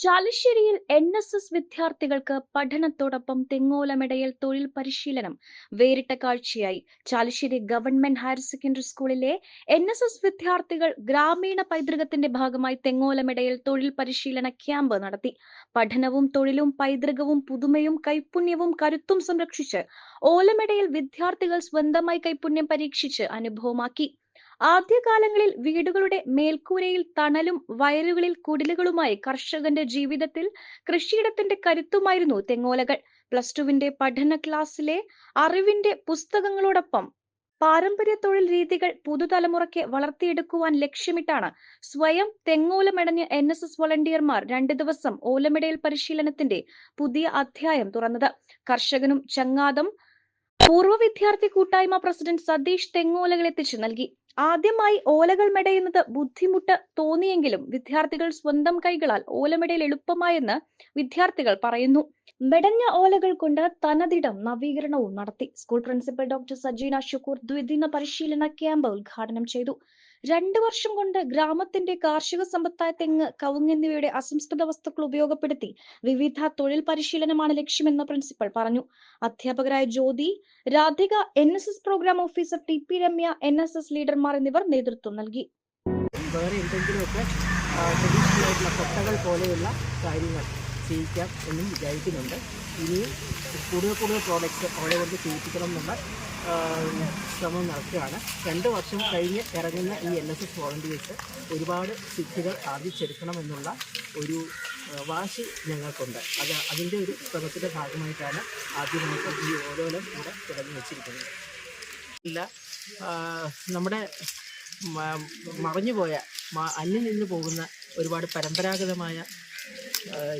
ചാലിശ്ശേരിയിൽ N S S വിദ്യാർത്ഥികൾക്ക് പഠനത്തോടൊപ്പം തെങ്ങോലമിടയിൽ തൊഴിൽ പരിശീലനം വേറിട്ട കാഴ്ചയായി. ചാലശ്ശേരി ഗവൺമെന്റ് ഹയർ സെക്കൻഡറി സ്കൂളിലെ എൻ എസ് എസ് വിദ്യാർത്ഥികൾ ഗ്രാമീണ പൈതൃകത്തിന്റെ ഭാഗമായി തെങ്ങോലമിടയിൽ തൊഴിൽ പരിശീലന ക്യാമ്പ് നടത്തി. പഠനവും തൊഴിലും പൈതൃകവും പുതുമയും കൈപ്പുണ്യവും കരുത്തും സംരക്ഷിച്ച് ഓലമിടയിൽ വിദ്യാർത്ഥികൾ സ്വന്തമായി കൈപ്പുണ്യം പരീക്ഷിച്ച് അനുഭവമാക്കി. ആദ്യകാലങ്ങളിൽ വീടുകളുടെ മേൽക്കൂരയിൽ തണലും വയലുകളിൽ കുടിലുകളുമായി കർഷകന്റെ ജീവിതത്തിൽ കൃഷിയിടത്തിന്റെ കരുത്തുമായിരുന്നു തെങ്ങോലകൾ. പ്ലസ് ടുവിന്റെ പഠന ക്ലാസ്സിലെ അറിവിന്റെ പുസ്തകങ്ങളോടൊപ്പം പാരമ്പര്യ തൊഴിൽ രീതികൾ പുതുതലമുറയ്ക്ക് വളർത്തിയെടുക്കുവാൻ ലക്ഷ്യമിട്ടാണ് സ്വയം തെങ്ങോലമെടഞ്ഞ് എൻ എസ് എസ് വളണ്ടിയർമാർ രണ്ടു ദിവസം ഓലമിടയിൽ പരിശീലനത്തിന്റെ പുതിയ അധ്യായം തുറന്നത്. കർഷകനും ചങ്ങാതം പൂർവ വിദ്യാർത്ഥി കൂട്ടായ്മ പ്രസിഡന്റ് സതീഷ് തെങ്ങോലകൾ എത്തിച്ചു. നൽകി. ആദ്യമായി ഓലകൾ മെടയുന്നത് ബുദ്ധിമുട്ട് തോന്നിയെങ്കിലും വിദ്യാർത്ഥികൾ സ്വന്തം കൈകളാൽ ഓലമെടയിൽ എളുപ്പമായെന്ന് വിദ്യാർത്ഥികൾ പറയുന്നു. മെടഞ്ഞ ഓലകൾ കൊണ്ട് തനതിടം നവീകരണവും നടത്തി. School principal doctor Sajeena Shukkur ദ്വിദിന പരിശീലന ക്യാമ്പ് ഉദ്ഘാടനം ചെയ്തു. രണ്ടു വർഷം കൊണ്ട് ഗ്രാമത്തിന്റെ കാർഷിക സമ്പത്തായ തെങ്ങ് കവുങ്ങ് എന്നിവയുടെ അസംസ്കൃത വസ്തുക്കൾ ഉപയോഗപ്പെടുത്തി വിവിധ തൊഴിൽ പരിശീലനമാണ് ലക്ഷ്യമെന്ന് പ്രിൻസിപ്പൽ പറഞ്ഞു. അധ്യാപകരായ Jyothi Radhika N S S programme officer T P Ramya N S S ലീഡർമാർ എന്നിവർ നേതൃത്വം നൽകി. വേറെ എന്നും വിചാരിക്കുന്നുണ്ട്. ഇനിയും കൂടുതൽ കൂടുതൽ പ്രോഡക്റ്റ്സ് അവളെ കൊണ്ട് ചെയ്യിപ്പിക്കണം എന്നുള്ള ശ്രമം നടത്തുകയാണ്. രണ്ട് വർഷം കഴിഞ്ഞ് ഇറങ്ങുന്ന ഈ എൻ എസ് എസ് വോളണ്ടിയേഴ്സ് ഒരുപാട് സിദ്ധികൾ ആർജിച്ചെടുക്കണമെന്നുള്ള ഒരു വാശി ഞങ്ങൾക്കുണ്ട്. അത് അതിന്റെ ഒരു ശ്രമത്തിന്റെ ഭാഗമായിട്ടാണ് ആദ്യമായിട്ട് ഈ ഓരോലം ഇവിടെ തുടങ്ങി വെച്ചിരിക്കുന്നത്. ഇല്ല നമ്മുടെ മറിഞ്ഞുപോയ അന്യം നിന്ന് പോകുന്ന ഒരുപാട് പരമ്പരാഗതമായ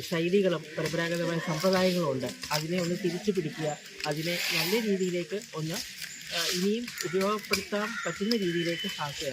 ശൈലികളും പരമ്പരാഗതമായ സമ്പ്രദായങ്ങളും ഉണ്ട് അതിനെ ഒന്ന് തിരിച്ചു പിടിക്കുക അതിനെ നല്ല രീതിയിലേക്ക് ഒന്ന് ഇനിയും ഉപയോഗപ്പെടുത്താൻ പറ്റുന്ന രീതിയിലേക്ക് ആക്കുക.